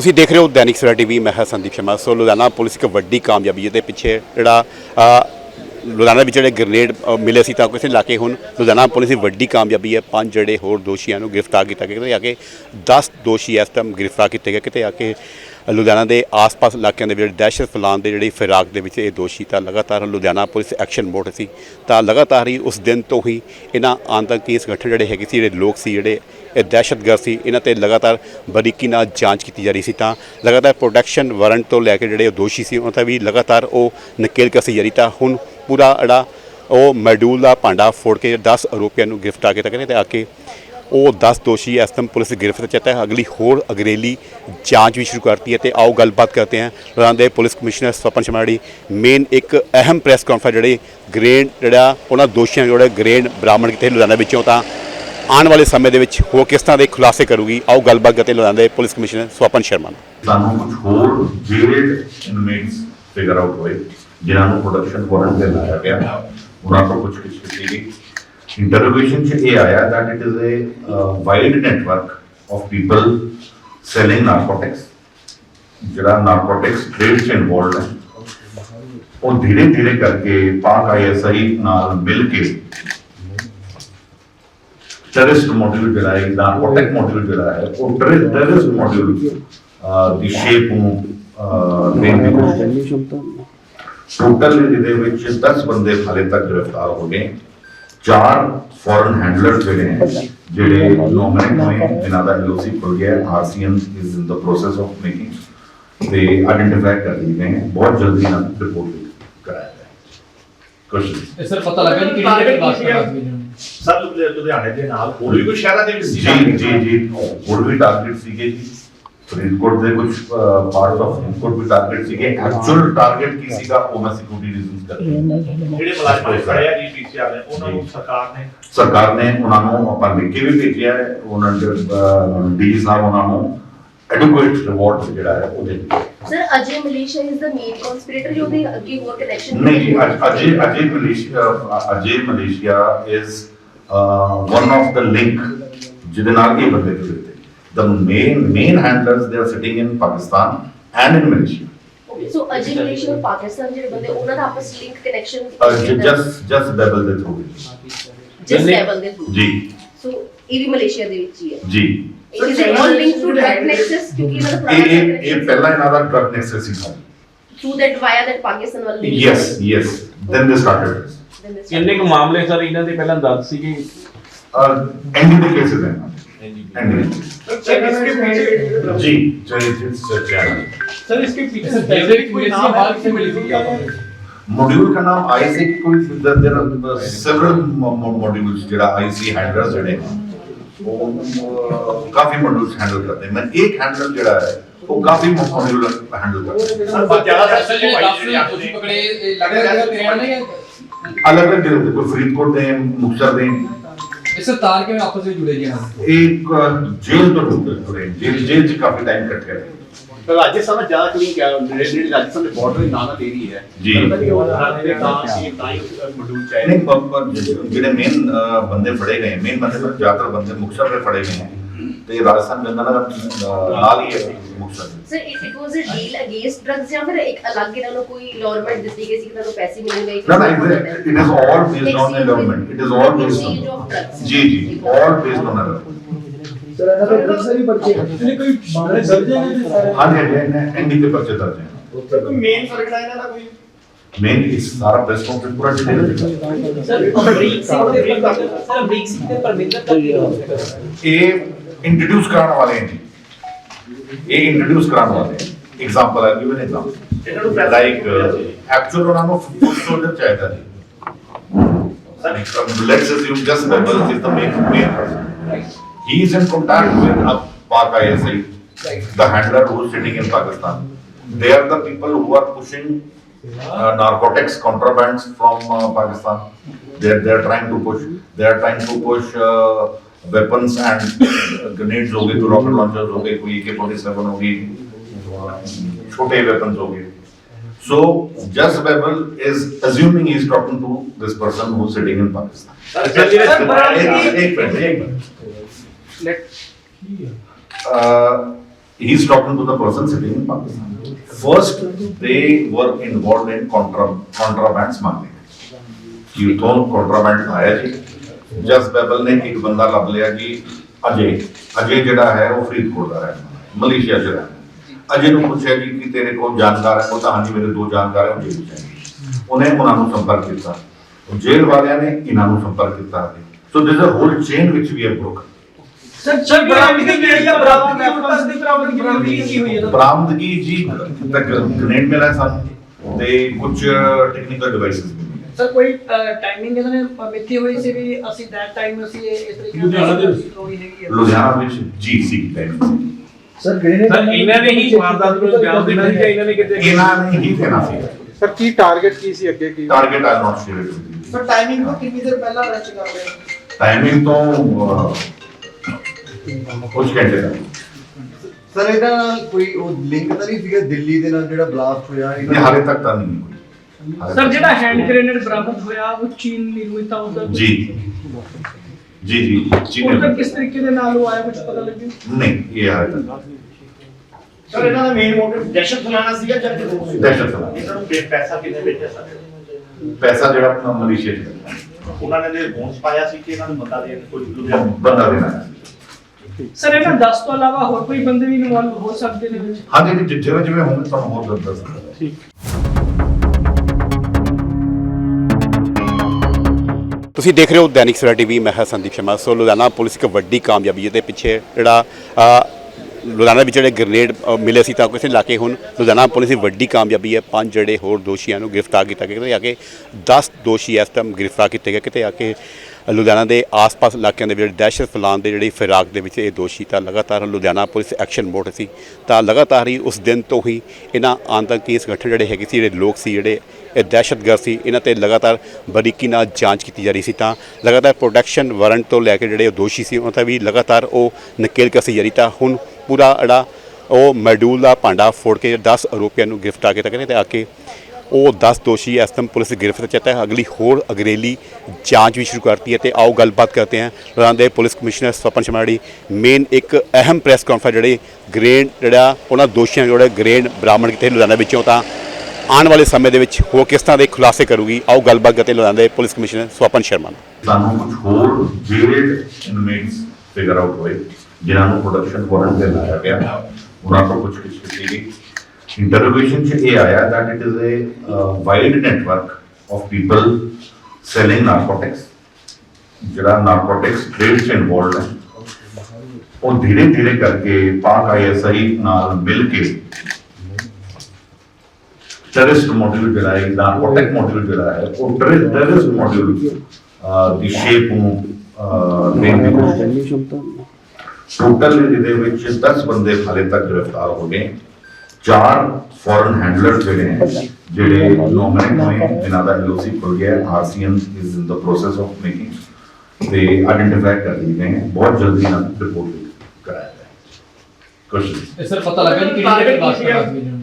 ਤੁਸੀਂ ਦੇਖ ਰਹੇ ਹੋ ਦੈਨਿਕ ਸਵੇਰਾ ਟੀਵੀ, ਮੈਂ ਹਾਂ ਸੰਦੀਪ ਸ਼ਰਮਾ। ਸੋ ਲੁਧਿਆਣਾ ਪੁਲਿਸ ਇੱਕ ਵੱਡੀ ਕਾਮਯਾਬੀ ਦੇ ਪਿੱਛੇ ਜਿਹੜਾ ਲੁਧਿਆਣਾ ਵਿੱਚ ਜਿਹੜੇ ਗ੍ਰਨੇਡ ਮਿਲੇ ਸੀ ਤਾਂ ਕਿਸੇ ਇਲਾਕੇ ਹੁਣ ਲੁਧਿਆਣਾ ਪੁਲਿਸ ਦੀ ਵੱਡੀ ਕਾਮਯਾਬੀ ਹੈ। ਪੰਜ ਜਿਹੜੇ ਹੋਰ ਦੋਸ਼ੀਆਂ ਨੂੰ ਗ੍ਰਿਫਤਾਰ ਕੀਤਾ ਗਿਆ, ਕਿਤੇ ਆ ਕੇ 10 ਦੋਸ਼ੀ ਇਸ ਟਾਈਮ ਗ੍ਰਿਫਤਾਰ ਕੀਤੇ ਗਏ, ਕਿਤੇ ਆ ਕੇ ਲੁਧਿਆਣਾ ਦੇ ਆਸ-ਪਾਸ ਇਲਾਕਿਆਂ ਦੇ ਵਿੱਚ ਦਹਿਸ਼ਤ ਫੈਲਾਉਣ ਦੇ ਜਿਹੜੀ ਫਿਰਾਕ ਦੇ ਵਿੱਚ ਇਹ ਦੋਸ਼ੀ ਤਾਂ ਲਗਾਤਾਰ ਲੁਧਿਆਣਾ ਪੁਲਿਸ ਐਕਸ਼ਨ ਮੋਡ ਸੀ, ਤਾਂ ਲਗਾਤਾਰ ਹੀ ਉਸ ਦਿਨ ਤੋਂ ਹੀ ਇਹਨਾਂ ਆਤੰਕੀ ਸੰਗਠਨ ਜਿਹੜੇ ਹੈਗੇ ਸੀ, ਜਿਹੜੇ ਲੋਕ ਸੀ, ਜਿਹੜੇ ਇਹ ਦਹਿਸ਼ਤਗਰਦ ਸੀ, ਇਹਨਾਂ ਤੇ ਲਗਾਤਾਰ ਬਰੀਕੀ ਨਾਲ ਜਾਂਚ ਕੀਤੀ ਜਾ ਰਹੀ ਸੀ, ਤਾਂ ਲਗਾਤਾਰ ਪ੍ਰੋਟੈਕਸ਼ਨ ਵਾਰੰਟ ਤੋਂ ਲੈ ਕੇ ਜਿਹੜੇ ਉਹ ਦੋਸ਼ੀ ਸੀ, ਉਹਨਾਂ ਤੇ ਵੀ ਲਗਾਤਾਰ ਉਹ ਨਕੇਲ ਕਸੀ ਜਾ ਰਹੀ, ਤਾਂ ਹੁਣ ਪੂਰਾ ਜਿਹੜਾ ਉਹ ਮੈਡੂਲ ਦਾ ਭਾਂਡਾ ਫੋੜ ਕੇ 10 ਆਰੋਪੀਆਂ ਨੂੰ ਗ੍ਰਿਫਤਾਰ ਕੀਤਾ ਗਿਆ, ਤੇ ਆ ਕੇ ਉਹ 10 ਦੋਸ਼ੀ ਇਸ ਟਾਈਮ ਪੁਲਿਸ ਦੀ ਗ੍ਰਿਫਤ ਚ ਹੈ। ਅਗਲੀ ਹੋਰ ਅਗਰੇਲੀ ਜਾਂਚ ਵੀ ਸ਼ੁਰੂ ਕਰਤੀ ਹੈ ਤੇ ਆਓ ਗੱਲਬਾਤ ਕਰਦੇ ਹਾਂ ਲੁਧਿਆਣਾ ਦੇ ਪੁਲਿਸ ਕਮਿਸ਼ਨਰ ਸਵਪਨ ਸ਼ਰਮਾ ਜਿਹੜੀ ਮੇਨ ਇੱਕ ਅਹਿਮ ਪ੍ਰੈਸ ਕਾਨਫਰੰਸ ਜਿਹੜੀ ਗ੍ਰੇਨ ਜਿਹੜਾ ਉਹਨਾਂ ਦੋਸ਼ੀਆਂ ਜਿਹੜੇ ਗ੍ਰੇਨ ਬਰਾਮਦ ਕੀਤੇ ਲੁਧਿਆਣਾ ਵਿੱਚੋਂ ਤਾਂ ਆਉਣ ਵਾਲੇ ਸਮੇਂ ਦੇ ਵਿੱਚ ਹੋਰ ਕਿਸ ਤਰ੍ਹਾਂ ਦੇ ਖੁਲਾਸੇ ਕਰੂਗੀ? ਆਓ ਗੱਲਬਾਤ ਕਰਦੇ ਲੁਧਿਆਣਾ ਦੇ ਪੁਲਿਸ ਕਮਿਸ਼ਨਰ ਸਵਪਨ ਸ਼ਰਮਾ ਸਾਨੂੰ ਕੁਝ ਹੋਰ ਜੇਲਡ ਇਨਮੇਟਸ ਫਿਗਰ ਆਊਟ ਹੋਏ, ਜਿਨ੍ਹਾਂ ਨੂੰ ਪ੍ਰੋਡਕਸ਼ਨ ਵਾਰੰਟ ਤੇ ਲਾਇਆ ਗਿਆ। ਉਹਨਾਂ ਤੋਂ ਕੁਝ ਕੁਝ ਕੀਤੀ ਗਈ। ਇੰਟਰੋਗੇਸ਼ਨ ਚ ਇਹ ਆਇਆ that it is a wide network of people selling narcotics ਜਿਹੜਾ ਨਾਰਕੋਟਿਕਸ ਟ੍ਰੇਡ ਚ ਇਨਵੋਲਡ ਹੈ ਉਹ ਧੀਰੇ ਧੀਰੇ ਕਰਕੇ ਪਾਕ ਆਈਐਸਆਈ ਨਾਲ ਮਿਲ ਕੇ ਟੈਰਰਿਸਟ ਮੋਡਿਊਲ ਜਿਹੜਾ ਹੈ ਨਾਰਕੋਟਿਕ ਮੋਡਿਊਲ ਜਿਹੜਾ ਹੈ ਉਹ ਟੈਰਰਿਸਟ ਮੋਡਿਊਲ ਦੀ ਸ਼ੇਪ ਨੂੰ ਦੇਣ ਦੀ ਕੋਸ਼ਿਸ਼ ਟੋਟਲ ਇਹਦੇ ਵਿੱਚ 10 ਬੰਦੇ ਹਾਲੇ ਤੱਕ ਗ੍ਰਿਫਤਾਰ ਹੋ ਗਏ। ਚਾਰ ਫੋਰਨ ਹੈਂਡਲਰ ਜਿਹੜੇ ਹੈ ਜਿਹੜੇ ਨੋਮਿਨੇਟ ਹੋਏ ਜਿਨ੍ਹਾਂ ਦਾ ਐਲਓਸੀ ਖੁੱਲ ਗਿਆ RCM is in the process of making ਤੇ ਆਇਡੈਂਟੀਫਾਈ ਕਰ ਲਈ ਗਏ ਬਹੁਤ ਜਲਦੀ ਨਾਲ ਰਿਪੋਰਟ ਕਰਾਇਆ ਜਾਏਗਾ ਕੁਐਸਚਨ ਸਰ ਪਤਾ ਲੱਗਾ ਜੀ ਕਿਹੜੀ ਜਗ੍ਹਾ ਬਾਤ ਕਰ ਰਹੇ ਨੇ। ਸਰ ਲੁਧਿ- ਲੁਧਿਆਣੇ ਦੇ ਨਾਲ ਹੋਰ ਵੀ ਕੋਈ ਸ਼ਹਿਰਾਂ ਦੇ ਵਿੱਚ ਸੀ? ਜੀ ਜੀ ਜੀ ਹੋਰ ਵੀ ਟਾਰਗੇਟ ਸੀਗੇ ਜੀ। ਫਰੀਦਕੋਟ ਦੇ ਕੁਝ ਪਾਰਟ ਆਫ ਫਰੀਦਕੋਟ ਵੀ ਟਾਰਗੇਟ ਸੀਗੇ। ਐਕਚੁਅਲ ਟਾਰਗੇਟ ਕੀ ਸੀਗਾ ਉਹ ਮੈਂ ਸਿਕਿਉਰਿਟੀ ਰੀਜ਼ਨਸ ਕਰਕੇ ਜਿਹੜੇ ਮੁਲਾਜ਼ਮਾਂ ਨੇ ਫੜਿਆ ਜੀ ਪੀਸੀਆਰ ਨੇ ਉਹਨਾਂ ਨੂੰ। ਸਰਕਾਰ ਨੇ? ਸਰਕਾਰ ਨੇ ਉਹਨਾਂ ਨੂੰ ਆਪਾਂ ਲਿਖ ਕੇ ਵੀ ਭੇਜਿਆ ਹੈ ਉਹਨਾਂ ਦੇ ਡੀ ਸਾਹਿਬ ਉਹਨਾਂ ਨੂੰ ਐਡੁਕੇਟ ਰਿਵਾਰਡ ਜਿਹੜਾ ਹੈ ਉਹ ਦੇ sir Ajay Malaysia is the main conspirator ਜੋ ਦੇ ਅੱਗੇ ਹੋਰ ਕਨੈਕਸ਼ਨ ਨਹੀਂ Ajay Ajay Malaysia Ajay Malaysia is one of the link ਜਿਹਦੇ ਨਾਲ ਇਹ ਬੰਦੇ ਜੁੜੇ the main main handlers they are sitting in Pakistan and in Malaysia so Ajay Malaysia ਔਰ ਪਾਕਿਸਤਾਨ ਜਿਹੜੇ ਬੰਦੇ ਉਹਨਾਂ ਦਾ ਆਪਸ link connection just just Behbal ਦੇ ਥਰੂ ਜਿਸ ਲੈਵਲ ਦੇ ਥਰੂ ਜੀ ਸੋ ਇਹ ਵੀ ਮਲੇਸ਼ੀਆ ਦੇ ਵਿੱਚ ਹੀ ਹੈ ਜੀ is all link to direct nexus ਕਿਉਂਕਿ ਇਹਨਾਂ ਦਾ ਇਹ ਇਹ ਇਹ ਪਹਿਲਾਂ ਇਹਨਾਂ ਦਾ ਡਰਗ ਨੈਕਸਸ ਸੀ through that via that Pakistan ਵੱਲ link yes yes then they started Then they ਕਿੰਨੇ ਕੁ ਮਾਮਲੇ ਸਰ ਇਹਨਾਂ ਦੇ ਪਹਿਲਾਂ ਦਰਜ ਸੀਗੇ ਐਂਡ ਦੇ ਕੇਸਿਸ ਹੈ सर इसके पीछे जी चलिए सर सर इसके पीछे पहले भी कोई नाम है? से मिली थी मॉड्यूल का नाम आईसी की कोई देर सेवरल मॉड्यूल्स ਜਿਹੜਾ आईसी ਹੈਂਡਲਰ ਜਿਹੜੇ ਉਹ ਕਾਫੀ ਮॉड्यूल्स ਹੈਂਡਲ ਕਰਦੇ ਮੈਂ ਇੱਕ ਹੈਂਡਲਰ ਜਿਹੜਾ ਹੈ ਉਹ ਕਾਫੀ ਮॉड्यूल ਹੈਂਡਲ ਕਰਦਾ ਸਰ ਜ਼ਿਆਦਾ ਸਰ ਜੀ ਡਾਕਟਰ ਤੁਸੀਂ ਪਕੜੇ ਲੱਗ ਰਿਹਾ ਕਿ ਨਹੀਂ ਅਲੱਗ ਅਲੱਗ ਜਿਹੜੇ ਕੋਈ ਫਰੀਦਕੋਟ ਦੇ ਮੁਕਤਸਰ ਦੇ ਇਸ ਤਾਰ ਕਿਵੇਂ ਆਪਸ ਵਿੱਚ ਜੁੜੇ ਗਏ ਹਨ ਇਹ ਜੇਲ੍ਹ ਤੋਂ ਜੁੜੇ ਜੇਲ੍ਹ ਜੇਲ੍ਹ ਚ ਕਾਫੀ ਟਾਈਮ ਕੱਟ ਗਏ ਰਾਜਸਥਾਨ ਦਾ ਜ਼ਿਆਦਾ ਕਲੀਨ ਜਿਹੜੀ ਰਾਜਸਥਾਨ ਦੇ ਬਾਰਡਰ ਦੇ ਨਾਲ ਏਰੀਆ ਹੈ ਜੀ। ਨਹੀਂ ਜਿਹੜੇ ਮੇਨ ਬੰਦੇ ਫੜੇ ਗਏ ਮੇਨ ਬੰਦੇ ਜ਼ਿਆਦਾਤਰ ਬੰਦੇ ਮੁਕਸਰ ਦੇ ਫੜੇ ਗਏ तो ये राजस्थान the Rajasthan Gandhanagar है मुख्य sir it was a deal against drugs या फिर एक अलग के ने कोई लॉरमेंट दिस तरीके से कि इन्हों पैसे मिल गए ना ना it is all based on the government it is all based on जी जी ऑल बेस्ड ऑन लॉरमेंट सर अनदर ड्रग्स भी पर्चे इसलिए कोई मामले दर्ज है सारे हाँ एनडी के पर्चे दर्ज हैं मेन फ़र्क लाइन ना कोई मेन इस सारा प्रेस कॉन्फ्रेंस पूरा डिटेल सर ब्रीक से सर ब्रीक से परमिंदर ये इंट्रोड्यूस कराने वाले हैं जी। ये इंट्रोड्यूस कराने वाले हैं। Example, I'll give you an example. ਇਹਨਾਂ ਨੂੰ ਪੈਸਾ Like, uh, actual ਉਹਨਾਂ ਨੂੰ food soldier ਚਾਹੀਦਾ ਜੀ। Like, let's assume just Babel is the main main person. He is in contact with a Pak ISI, the handler who is sitting in Pakistan. They are the people who are pushing uh, narcotics contrabands from uh, Pakistan. They are, they are trying to push. They are trying to push uh, weapons and grenades हो तो rocket launchers हो कोई AK forty seven होगी छोटे weapons हो so just Webel is assuming he is talking to this person who sitting in Pakistan एक minute एक minute he is talking to the person sitting in Pakistan. First, they were involved in contra, contraband smuggling. यूथों contraband आया जी ਜਸ ਬੈਬਲ ਨੇ ਇੱਕ ਬੰਦਾ ਲੱਭ ਲਿਆ ਜੀ ਅਜੇ ਅਜੇ ਜਿਹੜਾ ਹੈ ਉਹ ਫਰੀਦਕੋਟ ਦਾ ਰਹਿਣ ਵਾਲਾ ਹੈ, ਮਲੇਸ਼ੀਆ ਚ ਰਹਿੰਦਾ ਹੈ। ਅਜੇ ਨੂੰ ਪੁੱਛਿਆ ਜੀ ਕਿ ਤੇਰੇ ਕੋਲ ਜਾਣਕਾਰ ਹੈ ਉਹ ਤਾਂ ਹਾਂਜੀ ਮੇਰੇ ਦੋ ਜਾਣਕਾਰ ਹੈ ਉਹ ਜੇਲ੍ਹ ਚ ਉਹਨੇ ਉਹਨਾਂ ਨੂੰ ਸੰਪਰਕ ਕੀਤਾ। ਜੇਲ੍ਹ ਵਾਲਿਆਂ ਨੇ ਇਹਨਾਂ ਨੂੰ ਸੰਪਰਕ ਕੀਤਾ ਸੋ ਦਿਸ ਅ ਹੋਲ ਚੇਨ ਵਿਚ ਵੀ ਹੈ ਬ੍ਰੋਕਨ ਸਰ ਸਰ ਬਰਾਮਦਗੀ ਕੀ ਹੈ ਬਰਾਮਦਗੀ ਹੁਣ ਤੱਕ ਦੀ ਬਰਾਮਦਗੀ ਕੀ ਹੋਈ ਹੈ ਬਰਾਮਦਗੀ ਜੀ ਤੱਕ ਗ੍ਰੇਨੇਡ ਮਿਲਿਆ ਸਾਨੂੰ। ਤੇ ਕੁਝ ਟੈਕਨੀਕਲ ਡਿਵਾਈਸਸ ਸਰ ਕੋਈ ਟਾਈਮਿੰਗ ਇਹਨਾਂ ਨੇ ਮਿੱਥੀ ਹੋਈ ਸੀ ਵੀ ਅਸੀਂ ਦੈਟ ਟਾਈਮ ਅਸੀਂ ਇਹ ਇਸ ਤਰੀਕੇ ਲੁਧਿਆਣਾ ਦੇ ਵਿੱਚ। ਚਲਾਉਣੀ ਹੈਗੀ ਹੈ ਲੁਧਿਆਣਾ ਵਿੱਚ ਜੀ ਸੀ ਟਾਈਮ ਸਰ ਗ੍ਰੇਨੇਡ ਸਰ ਇਹਨਾਂ ਨੇ ਹੀ ਵਾਰਦਾਤ ਨੂੰ ਅੰਜਾਮ ਦੇਣਾ ਸੀ ਜਾਂ ਇਹਨਾਂ ਨੇ ਕਿਤੇ ਇਹਨਾਂ ਨੇ ਹੀ ਦੇਣਾ ਸੀ। ਸਰ ਕੀ ਟਾਰਗੇਟ ਕੀ ਸੀ ਅੱਗੇ ਕੀ? Target are not share sir timing ਤੋਂ ਕਿੰਨੀ ਦੇਰ ਪਹਿਲਾਂ ਅਰੈਸਟ ਕਰ ਰਹੇ ਟਾਈਮਿੰਗ ਤੋਂ ਅਹ, ਕੁਝ ਘੰਟੇ ਤੱਕ ਸਰ ਇਹਦਾ ਨਾਲ ਕੋਈ ਉਹ ਲਿੰਕ ਤਾਂ ਨਹੀਂ ਸੀਗਾ? ਦਿੱਲੀ ਦੇ ਨਾਲ ਜਿਹੜਾ ਬਲਾਸਟ ਹੋਇਆ ਇਹ ਹਾਲੇ ਤੱਕ ਤਾਂ ਨਹੀਂ ਹੋਈ। ਸਰ ਜਿਹੜਾ ਹੈਂਡ ਗ੍ਰੇਨੇਡ ਬਰਾਮਦ ਹੋਇਆ ਉਹ ਚੀਨ ਨਿਰਮਿਤ ਆ ਉਹਦਾ ਜੀ। ਜੀ ਜੀ ਜੀ ਉਹਦਾ ਕਿਸ ਤਰੀਕੇ ਦੇ ਨਾਲ ਉਹ ਆਇਆ ਕੁਝ ਪਤਾ ਲੱਗਿਆ? ਨਹੀਂ ਇਹ ਹਾਲੇ ਤੱਕ ਸਰ ਇਹਨਾਂ ਦਾ ਮੇਨ ਮੋਟਿਵ ਦਹਿਸ਼ਤ ਫੈਲਾਉਣਾ ਸੀਗਾ ਜਾਂ ਕਿ? ਦਹਿਸ਼ਤ ਫੈਲਾਉਣਾ। ਇਹਨਾਂ ਨੂੰ ਪੇ- ਪੈਸਾ ਕਿੰਨੇ ਭੇਜਿਆ ਸਰ ਪੈਸਾ ਜਿਹੜਾ ਆਪਣਾ ਮਲੇਸ਼ੀਆ ਚ ਮਿਲਦਾ, ਉਹਨਾਂ ਨੇ ਰਿਸਪੌਂਸ ਪਾਇਆ ਸੀ ਕਿ ਇਹਨਾਂ ਨੂੰ ਬੰਦਾ ਦੇਣ ਕੋਈ ਲੁਧਿਆਣਾ ਬੰਦਾ ਦੇਣਾ ਹੈ। ਸਰ ਇਹਨਾਂ 10 ਤੋਂ ਇਲਾਵਾ ਹੋਰ ਕੋਈ ਬੰਦੇ ਵੀ ਇਨਵੋਲਵ ਹੋ ਸਕਦੇ ਨੇ ਵਿੱਚ? ਹਾਂਜੀ ਜੀ ਜਿਵੇਂ ਜਿਵੇਂ ਹੋਣਗੇ ਤੁਹਾਨੂੰ ਹੋਰ ਦੱਸ ਦੱਸਾਂਗਾ ਤੁਸੀਂ ਦੇਖ ਰਹੇ ਹੋ ਦੈਨਿਕ ਸਵੇਰਾ ਟੀਵੀ, ਮੈਂ ਹਾਂ ਸੰਦੀਪ ਸ਼ਰਮਾ। ਸੋ ਲੁਧਿਆਣਾ ਪੁਲਿਸ ਇੱਕ ਵੱਡੀ ਕਾਮਯਾਬੀ ਇਹਦੇ ਪਿੱਛੇ ਜਿਹੜਾ ਲੁਧਿਆਣਾ ਵਿੱਚ ਜਿਹੜੇ ਗ੍ਰੇਨੇਡ ਮਿਲੇ ਸੀ ਤਾਂ ਕਿਸੇ ਇਲਾਕੇ ਹੁਣ ਲੁਧਿਆਣਾ ਪੁਲਿਸ ਦੀ ਵੱਡੀ ਕਾਮਯਾਬੀ ਹੈ। ਪੰਜ ਜਿਹੜੇ ਹੋਰ ਦੋਸ਼ੀਆਂ ਨੂੰ ਗ੍ਰਿਫਤਾਰ ਕੀਤਾ ਗਿਆ, ਕਿਤੇ ਆ ਕੇ 10 ਦੋਸ਼ੀ ਇਸ ਟਾਈਮ ਗ੍ਰਿਫਤਾਰ ਕੀਤੇ ਗਏ, ਕਿਤੇ ਆ ਕੇ ਲੁਧਿਆਣਾ ਦੇ ਆਸ-ਪਾਸ ਇਲਾਕਿਆਂ ਦੇ ਵਿੱਚ ਦਹਿਸ਼ਤ ਫੈਲਾਉਣ ਦੇ ਜਿਹੜੀ ਫਿਰਾਕ ਦੇ ਵਿੱਚ ਇਹ ਦੋਸ਼ੀ ਤਾਂ ਲਗਾਤਾਰ ਲੁਧਿਆਣਾ ਪੁਲਿਸ ਐਕਸ਼ਨ ਮੋਡ ਸੀ। ਤਾਂ ਲਗਾਤਾਰ ਹੀ ਉਸ ਦਿਨ ਤੋਂ ਹੀ ਇਹਨਾਂ ਆਤੰਕੀ ਸੰਗਠਨ ਜਿਹੜੇ ਹੈਗੇ ਸੀ, ਜਿਹੜੇ ਲੋਕ ਸੀ, ਜਿਹੜੇ ਇਹ ਦਹਿਸ਼ਤਗਰਦ ਸੀ। ਇਹਨਾਂ ਤੇ ਲਗਾਤਾਰ ਬਰੀਕੀ ਨਾਲ ਜਾਂਚ ਕੀਤੀ ਜਾ ਰਹੀ ਸੀ ਤਾਂ ਲਗਾਤਾਰ ਪ੍ਰੋਡਕਸ਼ਨ ਵਾਰੰਟ ਤੋਂ ਲੈ ਕੇ ਜਿਹੜੇ ਉਹ ਦੋਸ਼ੀ ਸੀ, ਉਹਨਾਂ ਤੇ ਵੀ ਲਗਾਤਾਰ ਉਹ ਨਕੇਲ ਕਸੀ ਜਾ ਰਹੀ ਤਾਂ ਹੁਣ ਪੂਰਾ ਜਿਹੜਾ ਉਹ ਮੈਡੂਲ ਦਾ ਭਾਂਡਾ ਫੋੜ ਕੇ 10 ਆਰੋਪੀਆਂ ਨੂੰ ਗ੍ਰਿਫਤਾਰ ਕੀਤਾ ਗਿਆ ਤੇ ਆ ਕੇ ਉਹ 10 ਦੋਸ਼ੀ ਇਸ ਟਾਈਮ ਪੁਲਿਸ ਦੀ ਗ੍ਰਿਫਤ ਚ ਹੈ। ਅਗਲੀ ਹੋਰ ਅਗਰੇਲੀ ਜਾਂਚ ਵੀ ਸ਼ੁਰੂ ਕਰਤੀ ਹੈ ਤੇ ਆਓ ਗੱਲਬਾਤ ਕਰਤੇ ਹਾਂ। ਲੁਧਿਆਣਾ ਦੇ ਪੁਲਿਸ ਕਮਿਸ਼ਨਰ ਸਵਪਨ ਸ਼ਰਮਾ ਜਿਹੜੀ ਮੇਨ ਇੱਕ ਅਹਿਮ ਪ੍ਰੈਸ ਕਾਨਫਰੰਸ ਜਿਹੜੇ ਗ੍ਰੇਨ ਜਿਹੜਾ ਉਹਨਾਂ ਦੋਸ਼ੀਆਂ ਜਿਹੜੇ ਗ੍ਰੇਡ ਬਰਾਮਦ ਕੀਤੇ ਲੁਧਿਆਣਾ ਵਿੱਚੋਂ ਤਾਂ ਆਉਣ ਵਾਲੇ ਸਮੇਂ ਦੇ ਵਿੱਚ ਹੋਰ ਕਿਸ ਤਰ੍ਹਾਂ ਦੇ ਖੁਲਾਸੇ ਕਰੂਗੀ? ਆਓ ਗੱਲਬਾਤ ਕਰਤੇ ਲੁਧਿਆਣਾ ਦੇ ਪੁਲਿਸ ਕਮਿਸ਼ਨਰ ਸਵਪਨ ਸ਼ਰਮਾ ਸਾਨੂੰ ਕੁਝ ਹੋਰ ਜੇਲਡ ਇਨਮੇਟਸ ਫਿਗਰ ਆਊਟ ਹੋਏ, ਜਿਨ੍ਹਾਂ ਨੂੰ ਪ੍ਰੋਡਕਸ਼ਨ ਵਾਰੰਟ ਤੇ ਲਾਇਆ ਗਿਆ। ਉਹਨਾਂ ਤੋਂ ਕੁਝ ਕੁਝ ਕੀਤੀ ਇੰਟਰੋਗੇਸ਼ਨ ਚ ਇਹ ਆਇਆ that it is a wide network of people selling narcotics ਜਿਹੜਾ ਨਾਰਕੋਟਿਕਸ ਟ੍ਰੇਡ ਚ ਇਨਵੋਲਡ ਹੈ। ਉਹ ਧੀਰੇ ਧੀਰੇ ਕਰਕੇ ਪਾਕ ਆਈਐਸਆਈ ਨਾਲ ਮਿਲ ਕੇ ਟੈਰਰਿਸਟ ਮੋਡਿਊਲ ਜਿਹੜਾ ਹੈ ਨਾਰਕੋਟਿਕ ਮੋਡਿਊਲ ਜਿਹੜਾ ਹੈ ਉਹ ਟੈਰਰਿਸਟ ਮੋਡਿਊਲ ਦੀ ਸ਼ੇਪ ਨੂੰ ਦੇਣ ਦੀ ਕੋਸ਼ਿਸ਼ ਟੋਟਲ ਇਹਦੇ ਵਿੱਚ 10 ਬੰਦੇ ਹਾਲੇ ਤੱਕ ਗ੍ਰਿਫਤਾਰ ਹੋ ਗਏ। ਚਾਰ ਫੋਰਨ ਹੈਂਡਲਰ ਜਿਹੜੇ ਹੈ ਜਿਹੜੇ ਨੋਮਿਨੇਟ ਹੋਏ ਜਿਨ੍ਹਾਂ ਦਾ ਐਲਓਸੀ ਖੁੱਲ ਗਿਆ RCN is in the process of making ਤੇ ਆਇਡੈਂਟੀਫਾਈ ਕਰ ਲਈ ਗਏ ਹੈ ਬਹੁਤ ਜਲਦੀ ਨਾਲ ਰਿਪੋਰਟ ਕਰਾਇਆ ਜਾਏਗਾ ਕੁਐਸਚਨ ਇਹ ਸਰ ਪਤਾ ਲੱਗਾ ਜੀ ਕਿਹੜੀ ਜਗ੍ਹਾ ਕਲਾਸ ਕਰਾ ਸੀ। ਸਰ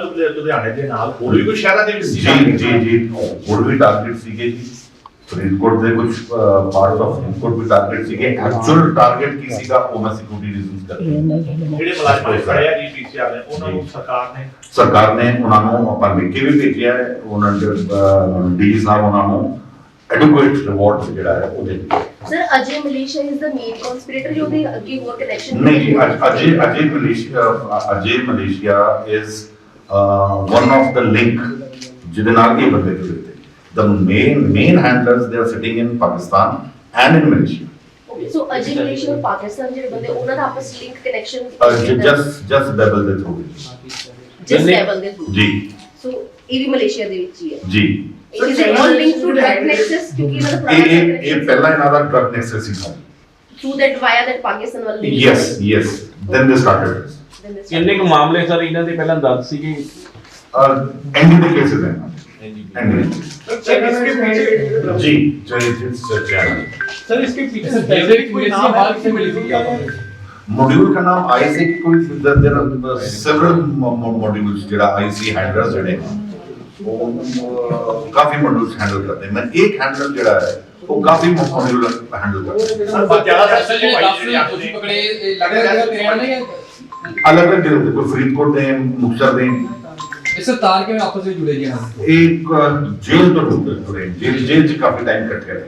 ਲੁਧਿ- ਲੁਧਿਆਣੇ ਦੇ ਨਾਲ ਹੋਰ ਵੀ ਕੋਈ ਸ਼ਹਿਰਾਂ ਦੇ ਵਿੱਚ ਸੀ? ਜੀ ਜੀ ਜੀ। ਹੋਰ ਵੀ ਟਾਰਗੇਟ ਸੀਗੇ ਜੀ। ਫਰੀਦਕੋਟ ਦੇ ਕੁਝ ਪਾਰਟ ਆਫ ਫਰੀਦਕੋਟ ਵੀ ਟਾਰਗੇਟ ਸੀਗੇ। ਐਕਚੁਅਲ ਟਾਰਗੇਟ ਕੀ ਸੀਗਾ ਉਹ ਮੈਂ ਸਿਕਿਉਰਿਟੀ ਰੀਜ਼ਨਸ ਕਰਕੇ ਜਿਹੜੇ ਮੁਲਾਜ਼ਮਾਂ ਨੇ ਫੜਿਆ ਜੀ ਪੀਸੀਆਰ ਨੇ ਉਹਨਾਂ ਨੂੰ ਸਰਕਾਰ ਨੇ ਸਰਕਾਰ ਨੇ ਉਹਨਾਂ ਨੂੰ ਆਪਾਂ ਲਿਖ ਵੀ ਭੇਜਿਆ ਹੈ ਉਹਨਾਂ ਦੇ ਡੀ ਸਾਹਿਬ ਉਹਨਾਂ ਨੂੰ ਐਡੁਕੇਟ ਰਿਵਾਰਡ ਜਿਹੜਾ ਹੈ ਉਹ ਦੇ ਦਿੱਤੇ। Sir Ajay Malaysia is the main conspirator ਜੋ ਦੇ ਅੱਗੇ ਹੋਰ ਕਨੈਕਸ਼ਨ ਨਹੀਂ ਜੀ ਅਜ- Ajay Ajay Malaysia Ajay Malaysia is one of the link ਜਿਹਦੇ ਨਾਲ ਇਹ ਬੰਦੇ ਜੁੜੇ ਤੇ the main main handlers they are sitting in Pakistan and in Malaysia so Ajay Malaysia ਔਰ ਪਾਕਿਸਤਾਨ ਜਿਹੜੇ ਬੰਦੇ ਉਹਨਾਂ ਦਾ ਆਪਸ link connection just just Behbal ਦੇ ਥਰੂ ਜਿਸ ਲੈਵਲ ਦੇ ਥਰੂ ਜੀ ਸੋ ਇਹ ਵੀ ਮਲੇਸ਼ੀਆ ਦੇ ਵਿੱਚ ਹੀ ਹੈ ਜੀ It is all linked to drug nexus ਕਿਉਂਕਿ ਇਹਨਾਂ ਦਾ ਇਹ ਇਹ ਇਹ ਪ੍ਰਾਪਰਟੀ ਪਹਿਲਾਂ ਇਹਨਾਂ ਦਾ ਡਰਗ ਨੈਕਸਸ ਸੀ through that via that Pakistan ਵੱਲ link yes yes then they started Then they started. ਕਿੰਨੇ ਕੁ ਮਾਮਲੇ ਸਰ ਇਹਨਾਂ ਦੇ ਪਹਿਲਾਂ ਦੱਸ ਸੀਗੇ ਐਂਡ ਦੇ ਕੇਸਸ ਹੈ ਐਂਡ सर इसके पीछे जी जो एजेंट सर सर इसके पीछे पहले भी कोई नाम हाल से मिली थी क्या मॉड्यूल का नाम आईसी की कोई देर सेवरल मॉड्यूल्स ਜਿਹੜਾ आईसी ਹੈਂडਲर्स ਜਿਹੜੇ ਉਹ ਕਾਫੀ ਮਡਲਸ ਹੈਂਡਲ ਕਰਦੇ। ਮੈਂ ਇੱਕ ਹੈਂਡਲਰ ਜਿਹੜਾ ਹੈ ਉਹ ਕਾਫੀ ਮਡਲ ਹੈਂਡਲ ਕਰਦਾ। ਜ਼ਿਆਦਾ ਸਰ ਜਿਹੜੇ ਦੱਸ ਤੁਸੀਂ ਪਕੜੇ ਇਹ ਲੱਗ ਰਿਹਾ ਕਿ ਕਿਹੜਾ ਨਹੀਂ ਅਲੱਗ ਅਲੱਗ ਜਿਹੜੇ ਦੇਖੋ ਫਰੀਦਕੋਟ ਦੇ ਮੁਕਤਸਰ ਦੇ। ਇਸ ਤਾਰ ਕਿਵੇਂ ਆਪਸ ਵਿੱਚ ਜੁੜੇ ਗਏ ਹਨ ਇਹ ਜੇਲ੍ਹ ਤੋਂ ਜੁੜੇ ਜੇਲ੍ਹ ਜੇਲ੍ਹ ਚ ਕਾਫੀ ਟਾਈਮ ਕੱਟ ਗਏ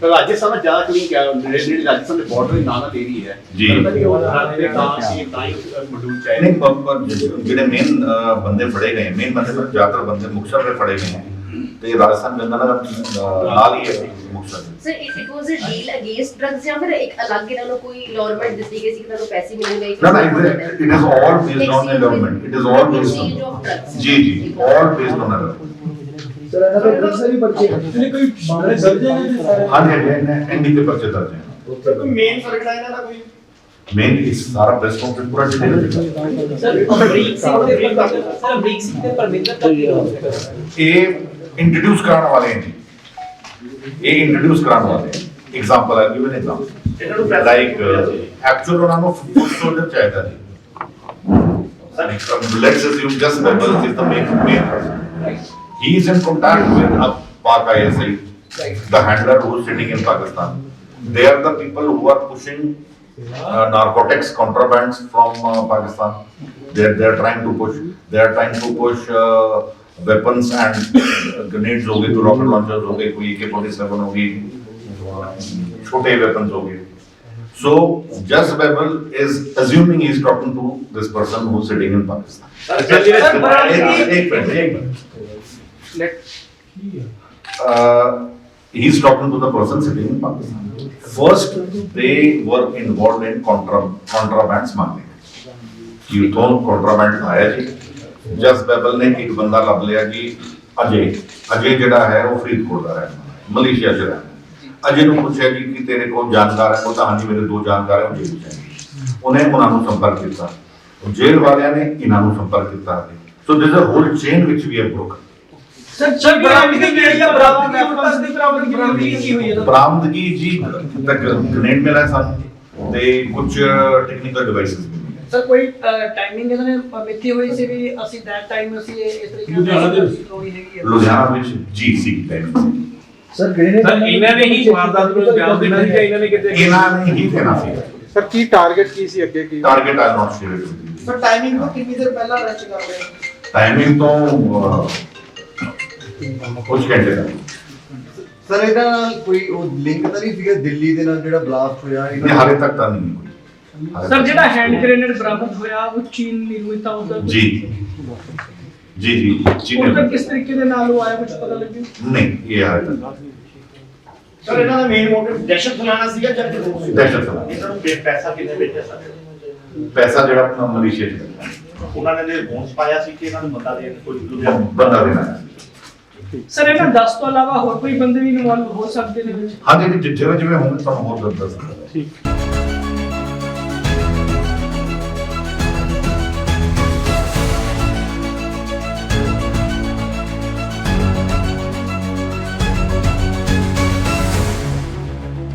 ਤਾਂ ਰਾਜਸਥਾਨ ਦਾ ਜ਼ਿਆਦਾ ਕਲੀਨ ਕਿਆ ਜਿਹੜੀ ਰਾਜਸਥਾਨ ਦੇ ਬਾਰਡਰ ਦੇ ਨਾਲ ਨਾਲ ਏਰੀਆ ਹੈ ਜੀ। ਲੱਗਦਾ ਕਿ ਉਹ ਰਾਤ ਦੇ ਤਾਂ ਸੀ ਤਾਂ ਹੀ ਮਡੂਲ ਚਾਹੀਦਾ ਨਹੀਂ ਪਰ- ਪਰ ਜਿਹੜੇ ਮੇਨ ਬੰਦੇ ਫੜੇ ਗਏ ਮੇਨ ਬੰਦੇ ਪਰ ਜ਼ਿਆਦਾਤਰ ਬੰਦੇ ਮੁਕਤਸਰ ਦੇ ਫੜੇ ਗਏ ਹੈ ਤੇ ਰਾਜਸਥਾਨ ਗੰਗਾਨਗਰ ਅਹ, ਨਾਲ ਹੀ ਹੈ Muktsar sir it it was a deal against drugs ਜਾਂ ਫਿਰ ਇੱਕ ਅਲੱਗ ਇਹਨਾਂ ਨੂੰ ਕੋਈ ਗਵਰਨਮੈਂਟ ਦਿੱਤੀ ਗਈ ਸੀ ਕਿ ਤੁਹਾਨੂੰ ਪੈਸੇ ਮਿਲਣਗੇ No, no, it it is all based on the government. It is all based Exchange of on. drugs. ਜੀ ਜੀ, all based on the government. Sir ਇਹਨਾਂ ਦੇ ਡਰੱਗਸ ਦੇ ਵੀ ਪਰਚੇ ਇਹਨੇ ਕੋਈ ਮਾਮਲੇ ਦਰਜ ਹੈ ਨੇ ਸਾਰੇ ਹਾਂਜੀ ਹਾਂਜੀ ਐਨਡੀ ਦੇ ਪਰਚੇ ਦਰਜ ਹੈ ਸਰ ਕੋਈ ਮੇਨ ਸਰਕੜਾ ਇਹਨਾਂ ਦਾ ਕੋਈ ਮੇਨ ਇਸ ਸਾਰਾ ਪ੍ਰੈਸ ਕਾਨਫਰੰਸ ਪੂਰਾ ਡਿਟੇਲ ਦਿੱਤਾ ਸਰ ਅਮਰੀਕ ਸਿੰਘ ਤੇ ਪਰਮਿੰਦਰ ਸਰ ਅਮਰੀਕ ਸਿੰਘ ਤੇ ਪਰਮਿੰਦਰ ਦਾ ਕੀ ਰੋਲ ਹੈ ਇਹ ਇੰਟਰੋਡਿਊਸ ਕਰਾਉਣ ਵਾਲੇ ਹੈ ਜੀ ਇਹ ਇੰਟਰੋਡਿਊਸ ਕਰਾਉਣ ਵਾਲੇ ਐਗਜ਼ਾਮਪਲ ਆ ਗਿਵਨ ਐਗਜ਼ਾਮਪਲ ਇਹਨਾਂ ਨੂੰ ਪੈਸਾ ਲਾਈਕ ਐਕਚੁਅਲ ਉਹਨਾਂ ਨੂੰ ਫੂਡ ਸੋਲਡਰ ਚਾਹੀਦਾ ਜੀ let's assume just Bible is the main main person. He is in contact with a Pak ISI, the handler who is sitting in Pakistan. They are the people who are pushing uh, narcotics contrabands from uh, Pakistan. They are, they are trying to push. They are trying to push uh, weapons and uh, grenades हो गए तो rocket launchers हो गए कोई AK-47 हो गई छोटे weapons हो गए. So Just Babel is assuming he is talking to this person who is sitting in Pakistan. Sir, बराबर एक की- एक मिनट एक minute uh, he is talking to the person sitting in Pakistan. First, they were involved in contra contraband smuggling. You ਤੋਂ contraband ਆਇਆ ਜੀ ਜਸ ਬੈਬਲ ਨੇ ਇੱਕ ਬੰਦਾ ਲੱਭ ਲਿਆ ਜੀ ਅਜੇ ਅਜੇ ਜਿਹੜਾ ਹੈ ਉਹ ਫਰੀਦਕੋਟ ਦਾ ਰਹਿਣ ਵਾਲਾ ਹੈ ਮਲੇਸ਼ੀਆ ਚ ਰਹਿੰਦਾ ਹੈ। ਅਜੇ ਨੂੰ ਪੁੱਛਿਆ ਜੀ ਕਿ ਤੇਰੇ ਕੋਲ ਜਾਣਕਾਰ ਹੈ ਉਹ ਤਾਂ ਹਾਂਜੀ ਮੇਰੇ ਦੋ ਜਾਣਕਾਰ ਹੈ ਉਹ ਜੇਲ੍ਹ ਚ ਹੈ ਉਹਨੇ ਉਹਨਾਂ ਨੂੰ ਸੰਪਰਕ ਕੀਤਾ ਉਹ ਜੇਲ੍ਹ ਵਾਲਿਆਂ ਨੇ ਇਹਨਾਂ ਨੂੰ ਸੰਪਰਕ ਕੀਤਾ ਸੋ ਦਿਸ ਅ ਹੋਲ ਚੇਨ ਵਿਚ ਵੀ ਹੈ ਬ੍ਰੋਕਨ ਸਰ ਸਰ ਬਰਾਮਦਗੀ ਕੀ ਹੈ ਬਰਾਮਦਗੀ ਦੀ ਬਰਾਮਦਗੀ ਕੀ ਹੋਈ ਹੈ ਬਰਾਮਦਗੀ ਜੀ ਤੱਕ ਗ੍ਰੇਨੇਡ ਮਿਲਾ ਸਾਨੂੰ ਤੇ ਕੁਝ ਟੈਕਨੀਕਲ ਡਿਵਾਈਸਸ ਸਰ ਕੋਈ ਟਾਈਮਿੰਗ ਇਹਨਾਂ ਨੇ ਮਿੱਥੀ ਹੋਈ ਸੀ ਵੀ ਅਸੀਂ ਦੈਟ ਟਾਈਮ ਅਸੀਂ ਇਸ ਤਰੀਕੇ ਵਿੱਚ। ਚਲਾਉਣੀ ਹੈਗੀ ਲੁਧਿਆਣਾ ਵਿੱਚ ਜੀ ਸੀ। ਟਾਈਮ ਸਰ ਗ੍ਰੇਨੇਡ ਸਰ ਇਹਨਾਂ ਨੇ ਹੀ ਵਾਰਦਾਤ ਨੂੰ ਅੰਜਾਮ ਦੇਣਾ ਸੀ ਜਾਂ ਇਹਨਾਂ ਨੇ ਕਿਤੇ ਇਹਨਾਂ ਨੇ ਹੀ ਦੇਣਾ ਸੀ। ਸਰ ਕੀ ਟਾਰਗੇਟ ਕੀ ਸੀ ਅੱਗੇ ਕੀ? Target are not share sir timing ਤੋਂ ਕਿੰਨੀ ਦੇਰ ਪਹਿਲਾਂ ਅਰੈਸਟ ਕਰ ਰਹੇ ਟਾਈਮਿੰਗ ਤੋਂ ਕੁਝ ਘੰਟੇ ਤੱਕ ਸਰ ਇਹਦਾ ਨਾਲ ਕੋਈ ਉਹ ਲਿੰਕ ਤਾਂ ਨਹੀਂ ਸੀਗਾ ਦਿੱਲੀ ਦੇ ਨਾਲ ਜਿਹੜਾ ਬਲਾਸਟ ਹੋਇਆ ਇਹ ਹਾਲੇ ਤੱਕ ਤਾਂ ਨਹੀਂ ਕੋਈ ਹਾਲੇ ਸਰ ਤੱਕ- ਜਿਹੜਾ ਹੈਂਡ ਗ੍ਰੇਨੇਡ ਬਰਾਮਦ ਹੋਇਆ ਉਹ ਚੀਨ ਨਿਰਮਿਤ ਆ ਉਹਦਾ ਜੀ। ਜੀ ਜੀ ਜੀ ਉਹਦਾ ਕਿਸ ਤਰੀਕੇ ਦੇ ਨਾਲ ਉਹ ਆਇਆ ਕੁਝ ਪਤਾ ਲੱਗਿਆ? ਨਹੀਂ ਇਹ ਹਾਲੇ ਤੱਕ ਸਰ ਇਹਨਾਂ ਦਾ ਮੇਨ ਮੋਟਿਵ ਦਹਿਸ਼ਤ ਫੈਲਾਉਣਾ ਸੀਗਾ ਜਾਂ ਕਿ? ਦਹਿਸ਼ਤ ਫੈਲਾਉਣਾ। ਇਹਨਾਂ ਨੂੰ ਪੇ- ਪੈਸਾ ਕਿੰਨੇ ਭੇਜਿਆ ਸਰ ਪੈਸਾ ਜਿਹੜਾ ਆਪਣਾ ਮਲੇਸ਼ੀਆ ਚ। ਮਿਲਦਾ ਉਹਨਾਂ ਨੇ ਰਿਸਪੌਂਸ ਪਾਇਆ ਸੀ ਕਿ ਇਹਨਾਂ ਨੂੰ ਬੰਦਾ ਦੇਣ ਕੋਈ ਬੰਦਾ ਦੇਣਾ। ਹੈ। ਸਰ ਇਹਨਾਂ 10 ਤੋਂ ਇਲਾਵਾ ਹੋਰ ਕੋਈ ਬੰਦੇ ਵੀ ਇਨਵੋਲਵ ਹੋ ਸਕਦੇ ਨੇ ਵਿੱਚ? ਹਾਂਜੀ ਜੀ ਜਿਵੇਂ ਜਿਵੇਂ ਹੋਣਗੇ ਤੁਹਾਨੂੰ ਹੋਰ ਦੱਸ ਦਾਂਗਾ ਠੀਕ।